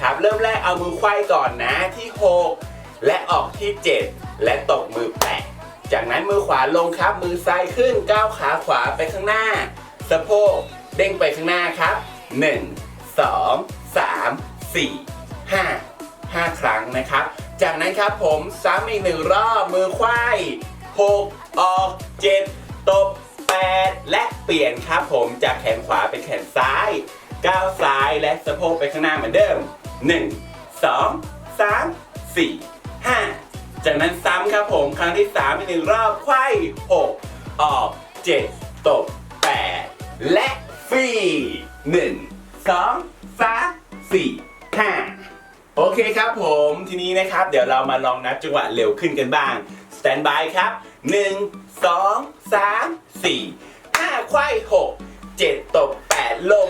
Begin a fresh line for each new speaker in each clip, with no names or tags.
นะครับ เริ่มแรกเอามือไขว้ก่อนนะที่ 6 และออกที่ 7 และตกมือแปะจากนั้นมือขวาลงครับ มือซ้ายขึ้นก้าวขาขวาไปข้างหน้า สะโพกเด้งไปข้างหน้าครับ 1 2 3 4 5 5 ครั้งนะครับ จากนั้นครับผมซ้ำอีกหนึ่งรอบมือไขว้6ออก7ตบ8และเปลี่ยนครับผมจากแขนขวาเป็นแขนซ้ายก้าวซ้ายและสะโพกไปข้างหน้าเหมือนเดิม 1 2 3 4 5 จากนั้นซ้ำครับผมครั้งที่3อีกหนึ่งรอบไขว้6ออก 7 ตบ 8 และฟรี1 2 3 4 5 โอเคครับผมทีนี้นะครับ เดี๋ยวเรามาลองนับจังหวะเร็วขึ้นกันบ้าง สแตนบายครับ 1 2 3 4 5ไขว้6 7 ตบ 8 ลง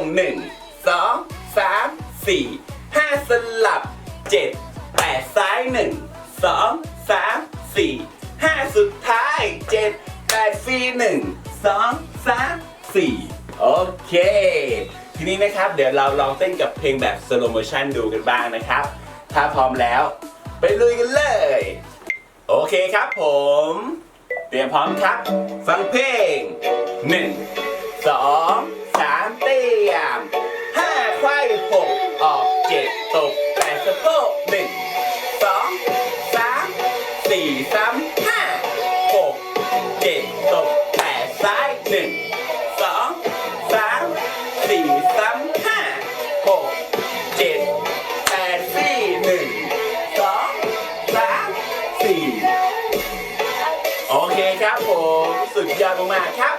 1 2 3 4 5 สลับ 7 8 ซ้าย 1 2 3 4 5 สุดท้าย 7 8ฟรี1 2 3 4 โอเค ทีนี้นะครับเดี๋ยวเราลองเต้นกับเพลงแบบ slow motion ดูกันบ้างนะครับ ถ้าพร้อมแล้ว ไปลุยกันเลย โอเคครับผม เตรียมพร้อมครับ ฟังเพลง 1 2 3 4 1 2 3 4โอเคครับผมสุดยอดมากๆครับ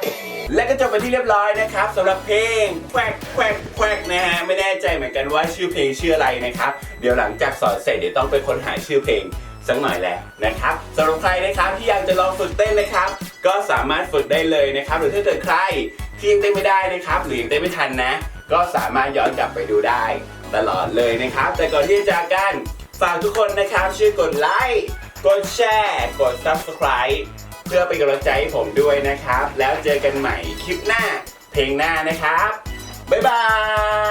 และก็จบไปที่เรียบร้อยนะครับสำหรับเพลงแควกแควกแควกนะฮะไม่แน่ใจเหมือนกันว่าชื่อเพลงชื่ออะไรนะครับ เดี๋ยวหลังจากสอนเสร็จเดี๋ยวต้องไปค้นหาชื่อเพลงสักหน่อยแล้วนะครับสำหรับใครนะครับที่อยากจะลองฝึกเต้นนะครับ ก็สามารถฝึกได้เลยนะครับ หรือถ้าเกิดใครที่ยังเต้นไม่ได้นะครับ หรือยังเต้นไม่ทันนะ ก็สามารถย้อนกลับไปดูได้ ตลอดเลยนะครับ แต่ก่อนที่จะจากกันฝากทุกคนนะครับช่วยกดไลค์กดแชร์กด subscribe เพื่อเป็นกำลังใจให้ผมด้วยนะครับ แล้วเจอกันใหม่คลิปหน้าเพลงหน้านะครับ บ๊ายบาย